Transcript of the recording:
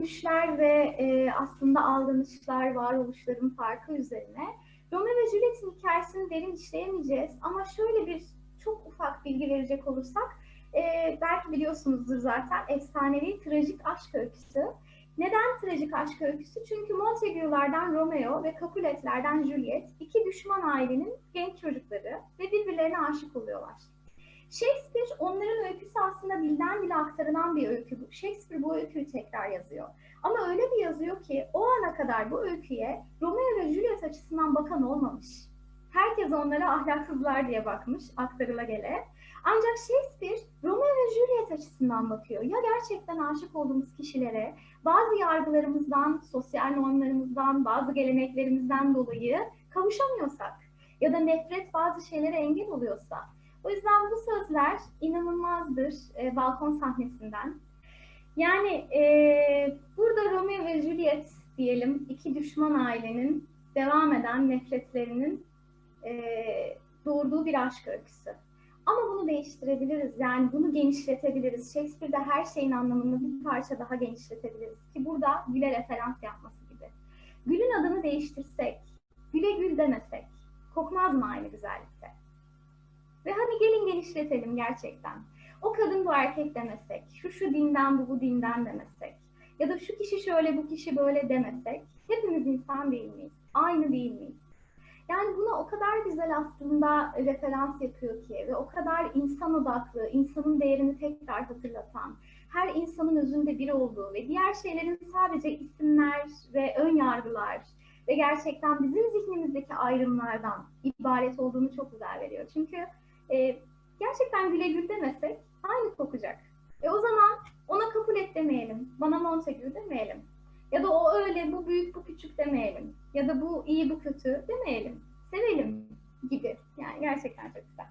düşler ve e, aslında aldanışlar, varoluşların farkı üzerine Romeo ve Juliet'in hikayesini derin işleyemeyeceğiz ama şöyle bir çok ufak bilgi verecek olursak e, belki biliyorsunuzdur zaten efsanevi trajik aşk öyküsü. Neden trajik aşk öyküsü? Çünkü Montague'lardan Romeo ve Capulet'lerden Juliet iki düşman ailenin genç çocukları ve birbirlerine aşık oluyorlar. Shakespeare onların öyküsü aslında dilden dile aktarılan bir öykü. Shakespeare bu öyküyü tekrar yazıyor. Ama öyle bir yazıyor ki o ana kadar bu öyküye Romeo ve Juliet açısından bakan olmamış. Herkes onlara ahlaksızlar diye bakmış aktarıla gele. Ancak Shakespeare Romeo ve Juliet açısından bakıyor. Ya gerçekten aşık olduğumuz kişilere bazı yargılarımızdan, sosyal normlarımızdan, bazı geleneklerimizden dolayı kavuşamıyorsak ya da nefret bazı şeylere engel oluyorsa. O yüzden bu sözler inanılmazdır e, balkon sahnesinden. Yani e, burada Romeo ve Juliet diyelim iki düşman ailenin devam eden nefretlerinin e, doğurduğu bir aşk öyküsü. Ama bunu değiştirebiliriz. Yani bunu genişletebiliriz. Shakespeare'de her şeyin anlamını bir parça daha genişletebiliriz. Ki burada Gül'e referans yapması gibi. Gül'ün adını değiştirsek, Gül'e Gül demesek, kokmaz mı aynı? Genişletelim gerçekten. O kadın bu erkek demesek, şu şu dinden bu bu dinden demesek ya da şu kişi şöyle bu kişi böyle demesek hepimiz insan değil miyiz? Aynı değil miyiz? Yani buna o kadar güzel aslında referans yapıyor ki ve o kadar insan odaklı, insanın değerini tekrar hatırlatan, her insanın özünde bir olduğu ve diğer şeylerin sadece isimler ve ön yargılar ve gerçekten bizim zihnimizdeki ayrımlardan ibaret olduğunu çok güzel veriyor. Çünkü e, gerçekten güle gül demesek aynı kokacak. E o zaman ona kabul et demeyelim, bana Montague demeyelim. Ya da o öyle, bu büyük, bu küçük demeyelim. Ya da bu iyi, bu kötü demeyelim. Sevelim gibi. Yani gerçekten çok güzel.